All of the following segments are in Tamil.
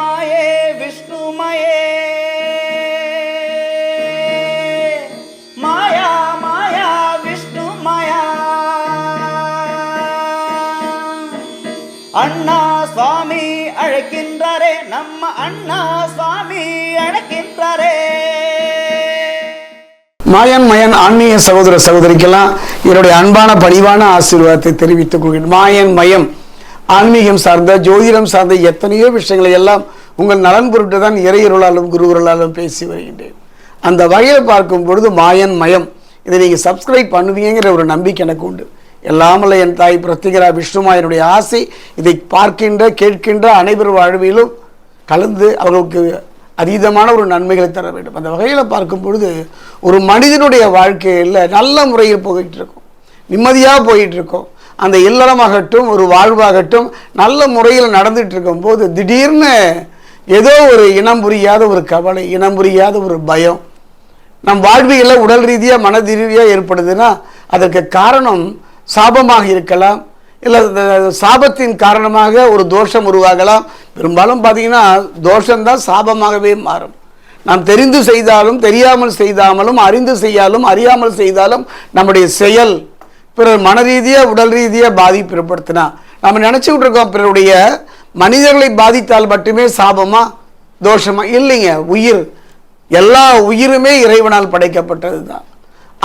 மாயே விஷ்ணுமயே. மாயா மாயா விஷ்ணு மாயா அண்ணா சுவாமி அழைக்கின்றாரே நம்ம அண்ணா சுவாமி அழைக்கின்றாரே. மாயன் மயன் ஆன்மீக சகோதர சகோதரிக்கெல்லாம் என்னுடைய அன்பான பணிவான ஆசீர்வாதத்தை தெரிவித்துக் கொள்கிறேன். மாயன் மயம் ஆன்மீகம் சார்ந்த ஜோதிடம் சார்ந்த எத்தனையோ விஷயங்களை எல்லாம் உங்கள் நலன் பொருட்டு தான் இறையருளாலும் குருவருளாலும் பேசி வருகின்றேன். அந்த வகையில் பார்க்கும் பொழுது மாயன் மயம். இதை நீங்கள் சப்ஸ்கிரைப் பண்ணுவீங்கிற ஒரு நம்பிக்கை எனக்கு உண்டு. எல்லாமல்ல என் தாய் பிரத்திகரா விஷ்ணுமாயனுடைய ஆசை இதை பார்க்கின்ற கேட்கின்ற அனைவர் வாழ்விலும் கலந்து அவர்களுக்கு அதீதமான ஒரு நன்மைகளை தர வேண்டும். அந்த வகையில் பார்க்கும் பொழுது ஒரு மனிதனுடைய வாழ்க்கையில் நல்ல முறையில் போயிட்டு இருக்கும். நிம்மதியாக போயிட்டு இருக்கோம். அந்த இல்லறமாகட்டும் ஒரு வாழ்வாகட்டும் நல்ல முறையில் நடந்துட்டு இருக்கும்போது திடீர்னு ஏதோ ஒரு இனம் புரியாத ஒரு கவலை இனம் புரியாத ஒரு பயம். நம் வாழ்வியில் உடல் ரீதியாக மன ரீதியாக ஏற்படுதுன்னா அதற்கு காரணம் சாபமாக இருக்கலாம். இல்லை சாபத்தின் காரணமாக ஒரு தோஷம் உருவாகலாம். பெரும்பாலும் பார்த்தீங்கன்னா தோஷம்தான் சாபமாகவே மாறும். நாம் தெரிந்து செய்தாலும் தெரியாமல் செய்தாமலும் அறிந்து செய்யாலும் அறியாமல் செய்தாலும் நம்முடைய செயல் பிறர் மன ரீதியாக உடல் ரீதியாக பாதிப்பு ஏற்படுத்தினா நம்ம நினச்சிக்கிட்டு இருக்கோம் பிறருடைய மனிதர்களை பாதித்தால் மட்டுமே சாபமா தோஷமா? இல்லைங்க. உயிர் எல்லா உயிருமே இறைவனால் படைக்கப்பட்டது தான்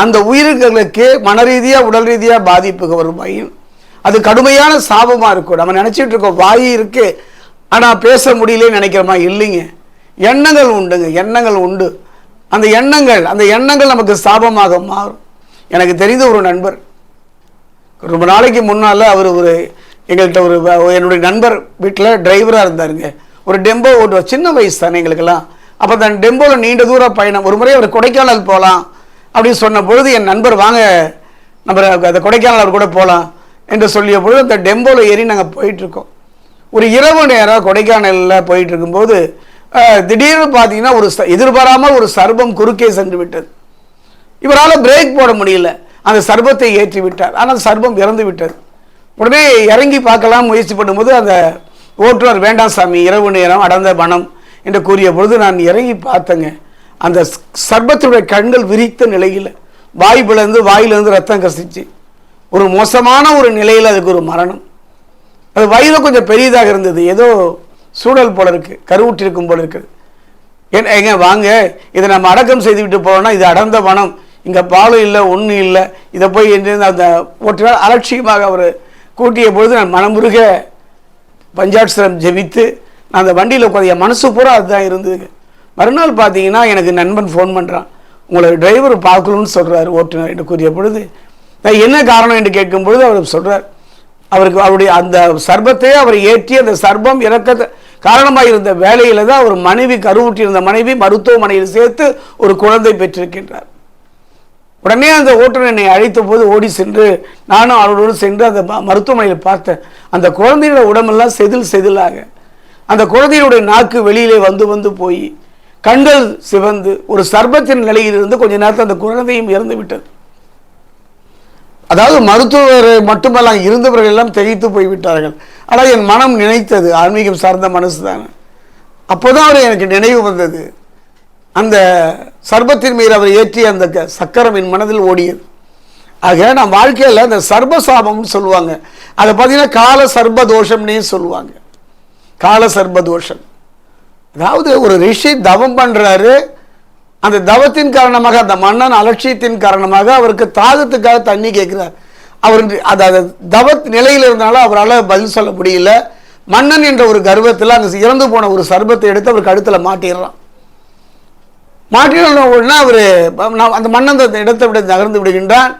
அந்த உயிர்களுக்கு மன ரீதியாக உடல் ரீதியாக பாதிப்புக்கு வருமாயின் அது கடுமையான சாபமாக இருக்கும். நம்ம நினச்சிட்டு இருக்கோம் வாய் இருக்கு. ஆனால் பேச முடியலன்னு நினைக்கிறோமா? இல்லைங்க. எண்ணங்கள் உண்டுங்க. எண்ணங்கள் உண்டு. அந்த எண்ணங்கள் அந்த எண்ணங்கள் நமக்கு சாபமாக மாறும். எனக்கு தெரிந்த ஒரு நண்பர் ரொம்ப நாளைக்கு முன்னால் அவர் ஒரு எங்கள்கிட்ட ஒரு என்னுடைய நண்பர் வீட்டில் டிரைவராக இருந்தாருங்க. ஒரு டெம்போ ஓட்டுவார் சின்ன வயசு தானே எங்களுக்கெல்லாம். அப்போ தான் டெம்போவில் நீண்ட தூர பயணம் ஒரு முறை அவர் கொடைக்கானல் போகலாம் அப்படின்னு சொன்ன பொழுது என் நண்பர் வாங்க நம்ம அந்த கொடைக்கானல் அவர் கூட போகலாம் என்று சொல்லிய பொழுது அந்த டெம்போவில் ஏறி நாங்கள் போயிட்டுருக்கோம். ஒரு இரவு நேரம் கொடைக்கானலில் போயிட்டு இருக்கும்போது திடீர்னு பார்த்தீங்கன்னா ஒரு எதிர்பாராமல் ஒரு சர்பம் குறுக்கே சென்று விட்டது. இவரால் பிரேக் போட முடியல. அந்த சர்பத்தை ஏற்றி விட்டார். ஆனால் சர்பம் இறந்து விட்டது. உடனே இறங்கி பார்க்கலாம் முயற்சி பண்ணும்போது அந்த ஓட்டுநர் வேண்டாம் சாமி இரவு நேரம் அடர்ந்த வனம் என்று கூறிய பொழுது நான் இறங்கி பார்த்தேங்க. அந்த ஸ்- சர்பத்தினுடைய கண்கள் விரித்த நிலையில் வாய் பிளந்து வாயிலிருந்து ரத்தம் கசிச்சு. ஒரு மோசமான ஒரு நிலையில் அதுக்கு ஒரு மரணம். அது வயிறு கொஞ்சம் பெரியதாக இருந்தது. ஏதோ சூழல் போல இருக்குது கருவுற்றிருக்கும் போல இருக்குது. ஏன் ஏங்க வாங்க இதை நம்ம அடக்கம் செய்து விட்டு போனோம்னா இது அடர்ந்த வனம் இங்கே பாலும் இல்லை ஒன்றும் இல்லை. இதை போய் என்று அந்த ஓட்டுநர் அலட்சியமாக அவர் கூட்டிய பொழுது நான் மனமுருக பஞ்சாட்சரம் ஜெபித்து நான் அந்த வண்டியில் உட்காந்து என் மனசு பூரா அதுதான் இருந்ததுங்க மறுநாள் பார்த்தீங்கன்னா எனக்கு நண்பன் ஃபோன் பண்ணுறான் உங்களை டிரைவர் பார்க்கணும்னு சொல்கிறாரு ஓட்டுநர் என்று கூறிய பொழுது நான் என்ன காரணம் என்று கேட்கும் பொழுது அவர் சொல்கிறார் அவருக்கு அவருடைய அந்த சர்பத்தையே அவர் ஏற்றி அந்த சர்பம் இறக்க காரணமாக இருந்த வேலையில் தான் அவர் மனைவி கருவுற்றிருந்த மனைவி மருத்துவமனையில் சேர்த்து ஒரு குழந்தை பெற்றிருக்கின்றார். உடனே அந்த ஓட்டுநர் என்னை அழைத்த போது ஓடி சென்று நானும் அவரோடு சென்று அந்த மருத்துவமனையில் பார்த்தேன். அந்த குழந்தையோட உடம்பெல்லாம் செதில் செதிலாக. அந்த குழந்தையுடைய நாக்கு வெளியிலே வந்து வந்து போய் கண்கள் சிவந்து ஒரு சர்பத்தின் நிலையில் இருந்து கொஞ்ச நேரத்தில் அந்த குழந்தையும் இறந்து விட்டது. அதாவது மருத்துவர் மட்டுமல்ல இருந்தவர்கள் எல்லாம் திகைத்து போய்விட்டார்கள் ஆனால் என் மனம் நினைத்தது ஆன்மீகம் சார்ந்த மனசு தான் அப்போதான் அவர் எனக்கு நினைவு வந்தது. அந்த சர்பத்தின் மீது அவர் ஏற்றிய அந்த க- சக்கரம் என் மனதில் ஓடியது. ஆக நம் வாழ்க்கையில் அந்த சர்பசாபம்னு சொல்லுவாங்க. அதை பார்த்தீங்கன்னா கால சர்பதோஷம்னே சொல்லுவாங்க. கால சர்பதோஷம் அதாவது ஒரு ரிஷி தவம் பண்ணுறாரு அந்த தவத்தின் காரணமாக அந்த மன்னன் அலட்சியத்தின் காரணமாக அவருக்கு தாகத்துக்காக தண்ணி கேட்குறார். அவர் அந்த தவத் நிலையில் இருந்தாலும் அவரால் பதில் சொல்ல முடியல. மன்னன் என்ற ஒரு கர்வத்தில் அங்கே இறந்து போன ஒரு சர்பத்தை எடுத்து அவர் கழுத்தில் மாட்டிடுறான். மாட்டின உடனே அவர் அந்த மன்னன் அந்த இடத்தை விட நகர்ந்து விடுகின்றான்.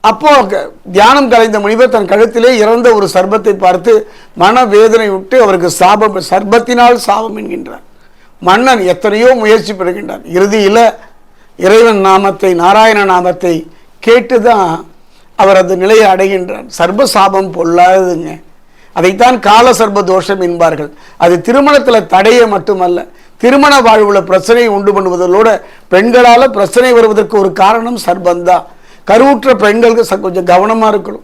அப்போ க- தியானம் கலைந்த முனிவர் தன் கழுத்திலே இறந்த ஒரு சர்பத்தை பார்த்து மனவேதனை விட்டு அவருக்கு சாபம் சர்பத்தினால் சாபம் என்கின்றார். மன்னன் எத்தனையோ முயற்சி பெறுகின்றார் இறுதியில் இறைவன் நாமத்தை நாராயண நாமத்தை கேட்டு தான் அவர் அந்த நிலையை அடைகின்றார் சர்ப சாபம் பொல்லாததுங்க. அதைத்தான் கால சர்ப தோஷம் என்பார்கள். அது திருமணத்தில் தடைய மட்டுமல்ல திருமண வாழ்வுல பிரச்சனையை உண்டு பண்ணுவதோட பெண்களால் பிரச்சனை வருவதற்கு ஒரு காரணம் சர்பந்தான் கருவுற்ற பெண்களுக்கு ச- கொஞ்சம் கவனமாக இருக்கணும்.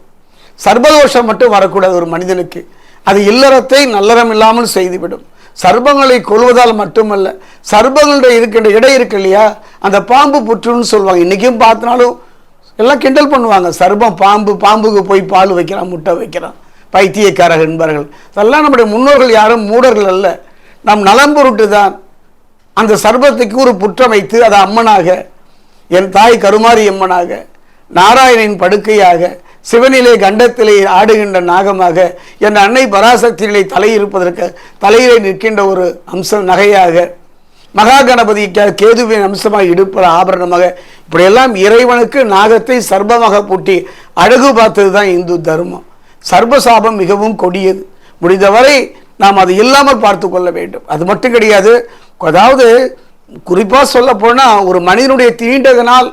சர்பதோஷம் மட்டும் வரக்கூடாது ஒரு மனிதனுக்கு. அது இல்லறத்தை நல்லறம் இல்லாமல் செய்துவிடும். சர்பங்களை கொள்வதால் மட்டுமல்ல சர்பங்களுடைய இருக்கின்ற இடை இருக்கு இல்லையா அந்த பாம்பு புற்றுன்னு சொல்லுவாங்க. இன்றைக்கும் பார்த்தினாலும் எல்லாம் கிண்டல் பண்ணுவாங்க. சர்பம் பாம்பு பாம்புக்கு போய் பால் வைக்கிறான் முட்டை வைக்கிறான். பைத்தியக்காரர் என்பார்கள். அதெல்லாம் நம்முடைய முன்னோர்கள் யாரும் மூடர்கள் அல்ல. நம் நலம் பொருட்டு தான் அந்த சர்பத்துக்கு ஒரு புற்றம் வைத்து அது அம்மனாக என் தாய் கருமாரி அம்மனாக நாராயணின் படுக்கையாக சிவனிலே கண்டத்திலே ஆடுகின்ற நாகமாக என் அன்னை பராசக்தியிலே தலை இருப்பதற்கு தலையிலே நிற்கின்ற ஒரு அம்சம் நகையாக மகா கணபதி கேதுவின் அம்சமாக இடுப்ப ஆபரணமாக இப்படியெல்லாம் இறைவனுக்கு நாகத்தை சர்பமாக பூட்டி அழகு பார்த்தது தான் இந்து தர்மம். சர்பசாபம் மிகவும் கொடியது. முடிந்தவரை நாம் அது இல்லாமல் பார்த்து கொள்ள வேண்டும். அது மட்டும் கிடையாது. அதாவது குறிப்பாக சொல்ல போனால் ஒரு மனிதனுடைய தீண்டதனால்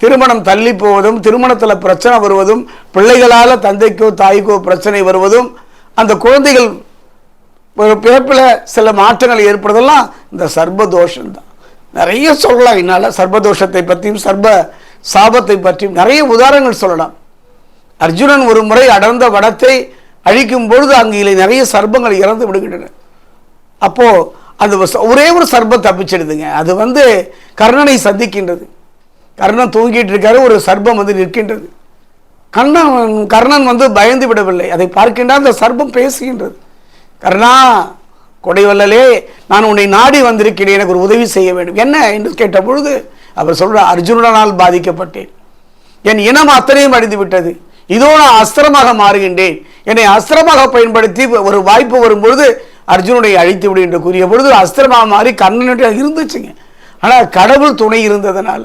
திருமணம் தள்ளி போவதும் திருமணத்தில் பிரச்சனை வருவதும் பிள்ளைகளால் தந்தைக்கோ தாய்க்கோ பிரச்சனை வருவதும் அந்த குழந்தைகள் ஒரு பிறப்பில் சில மாற்றங்கள் ஏற்படுறதெல்லாம் இந்த சர்பதோஷம் தான் நிறைய சொல்லலாம் என்னால் சர்பதோஷத்தை பற்றியும் சர்ப சாபத்தை பற்றியும் நிறைய உதாரணங்கள் சொல்லலாம். அர்ஜுனன் ஒரு முறை அடர்ந்த வடத்தை அழிக்கும் பொழுது அங்கே நிறைய சர்பங்கள் இறந்து விடுகின்றன. அப்போ அது ஒரே ஒரு சர்பம் தப்பிச்சிடுதுங்க. அது வந்து கர்ணனை சந்திக்கின்றது. கர்ணன் தூங்கிட்டு இருக்காரு ஒரு சர்பம் வந்து நிற்கின்றது. கர்ணன் கர்ணன் வந்து பயந்து விடவில்லை. அதை பார்க்கின்ற அந்த சர்பம் பேசுகின்றது. கர்ணா கொடைவல்லலே நான் உன்னை நாடி வந்திருக்கிறேன் எனக்கு ஒரு உதவி செய்ய வேண்டும். என்ன என்று கேட்ட பொழுது அவர் சொல்கிற அர்ஜுனனால் பாதிக்கப்பட்டேன். என் இனம் அத்தனையும் அடைந்து விட்டது. இதோ நான் அஸ்திரமாக மாறுகின்றேன். என்னை அஸ்திரமாக பயன்படுத்தி ஒரு வாய்ப்பு வரும்பொழுது அர்ஜுனனை அழித்து விடு என்று கூறிய பொழுது அஸ்திரமா மாறி கண்ணனுடைய இருந்துச்சுங்க. ஆனால் கடவுள் துணை இருந்ததுனால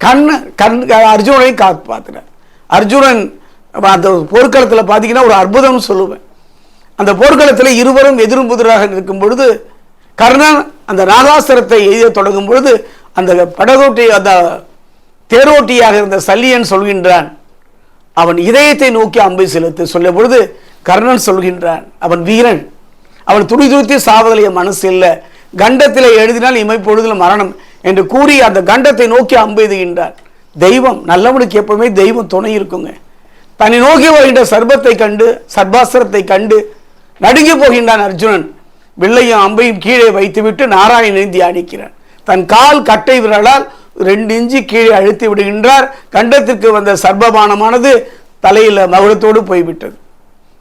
கண்ணன் கண் அர்ஜுனனை காப்பாத்தினார். அர்ஜுனன் அந்த போர்க்களத்தில் பார்த்தீங்கன்னா ஒரு அற்புதம் சொல்லுவேன். அந்த போர்க்களத்தில் இருவரும் எதிரும் புதிராக நிற்கும் பொழுது கர்ணன் அந்த நாகாசுரத்தை எய்த தொடங்கும் பொழுது அந்த படகோட்டி அந்த தேரோட்டியாக இருந்த சல்லியன் சொல்கின்றான் அவன் இதயத்தை நோக்கி அம்பை செலுத்து சொல்ல பொழுது கர்ணன் சொல்கின்றான் அவன் வீரன் அவன் துடி துடித்து சாவதில் என் மனசு இல்லை. கண்டத்தில் எழுதினால் இமைப்பொழுதில் மரணம் என்று கூறி அந்த கண்டத்தை நோக்கி அம்பெய்துகின்றார் தெய்வம் நல்லவனுக்கு எப்பவுமே தெய்வம் துணை இருக்குங்க. தன்னை நோக்கி வருகின்ற சர்பத்தை கண்டு சர்பாஸ்திரத்தை கண்டு நடுங்கி போகின்றான் அர்ஜுனன். வில்லையும் அம்பையும் கீழே வைத்துவிட்டு நாராயணனை தியானிக்கிறான். தன் கால் கட்டை விரலால் ரெண்டு இஞ்சி கீழே அழுத்தி விடுகின்றார். கண்டத்திற்கு வந்த சர்பபானமானது தலையில் மகுடத்தோடு போய்விட்டது.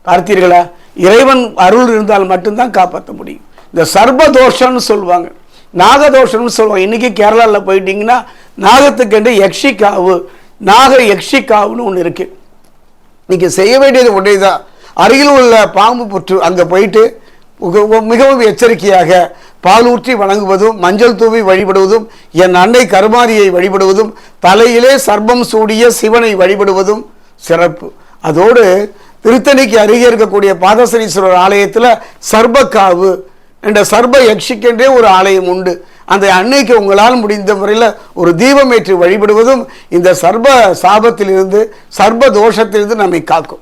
பார்த்தீர்களா? இறைவன் அருள் இருந்தால் மட்டும்தான் காப்பாற்ற முடியும். இந்த சர்வதோஷம்னு சொல்லுவாங்க. நாகதோஷம்னு சொல்லுவாங்க. இன்றைக்கி கேரளாவில் போயிட்டீங்கன்னா நாகத்துக்கென்று யக்ஷிகாவு நாக யக்ஷிகாவுன்னு ஒன்று இருக்குது இன்றைக்கி செய்ய வேண்டியது ஒன்றே தான் அருகில் உள்ள பாம்பு புற்று அங்கே போயிட்டு மிகவும் எச்சரிக்கையாக பால் ஊற்றி வணங்குவதும் மஞ்சள் தூவி வழிபடுவதும் என் அன்னை கருமாரியை வழிபடுவதும் தலையிலே சர்பம் சூடிய சிவனை வழிபடுவதும் சிறப்பு. அதோடு திருத்தணிக்கு அருகே இருக்கக்கூடிய பாதசனீஸ்வரர் ஆலயத்தில் சர்பக்காவு என்ற சர்ப யக்ஷிக்கென்றே ஒரு ஆலயம் உண்டு. அந்த அன்னைக்கு உங்களால் முடிந்த முறையில் ஒரு தீபம் ஏற்றி வழிபடுவதும் இந்த சர்ப சாபத்திலிருந்து சர்ப தோஷத்திலிருந்து நம்மை காக்கும்.